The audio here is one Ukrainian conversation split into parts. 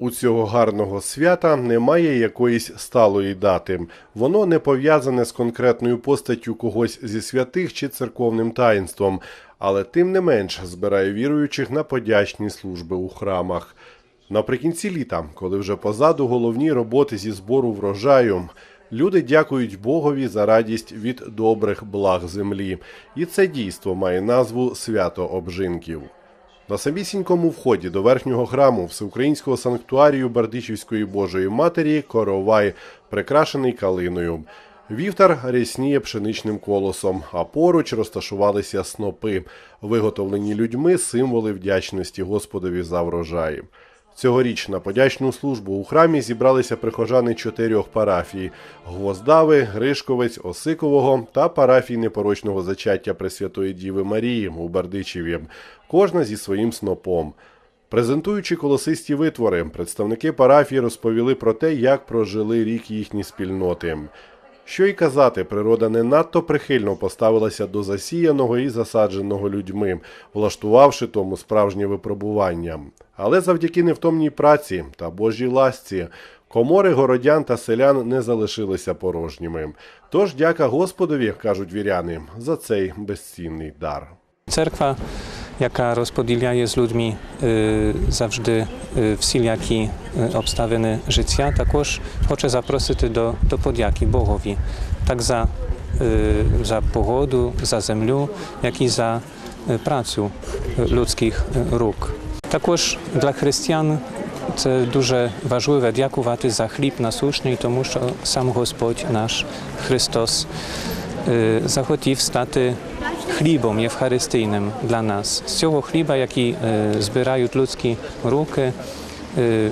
У цього гарного свята немає якоїсь сталої дати. Воно не пов'язане з конкретною постаттю когось зі святих чи церковним таїнством, але тим не менш збирає віруючих на подячні служби у храмах. Наприкінці літа, коли вже позаду головні роботи зі збору врожаю, люди дякують Богові за радість від добрих благ землі. І це дійство має назву Свято Обжинків. На самісінькому вході до верхнього храму всеукраїнського санктуарію Бердичівської Божої Матері коровай, прикрашений калиною. Вівтар рясніє пшеничним колосом, а поруч розташувалися снопи, виготовлені людьми символи вдячності Господові за врожай. Цьогоріч на подячну службу у храмі зібралися прихожани чотирьох парафій: Гвоздави, Гришковець, Осикового та парафій непорочного зачаття Пресвятої Діви Марії у Бердичеві, кожна зі своїм снопом. Презентуючи колосисті витвори, представники парафії розповіли про те, як прожили рік їхні спільноти. Що й казати, природа не надто прихильно поставилася до засіяного і засадженого людьми, влаштувавши тому справжнє випробування. Але завдяки невтомній праці та Божій ласці комори городян та селян не залишилися порожніми. Тож дяка Господові, кажуть віряни, за цей безцінний дар. Церква, яка розподіляє з людьми е, завжди е, всілякі е, обставини життя, також хоче запросити до, до подяки Богові, так за, е, за погоду, за землю, як і за е, працю е, людських е, рук. Також для християн це дуже важливо дякувати за хліб насущний, тому що сам Господь наш Христос е, захотів стати хлібом євхаристійним для нас. З цього хліба, який е, збирають людські руки, е,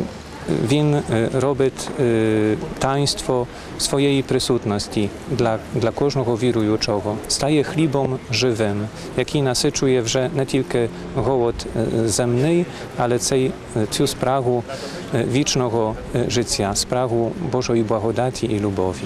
він е, робить е, таїнство своєї присутності для, для кожного віруючого. Стає хлібом живим, який насичує вже не тільки голод е, земний, але цей, е, цю спрагу е, вічного е, життя, спрагу Божої благодаті і любові.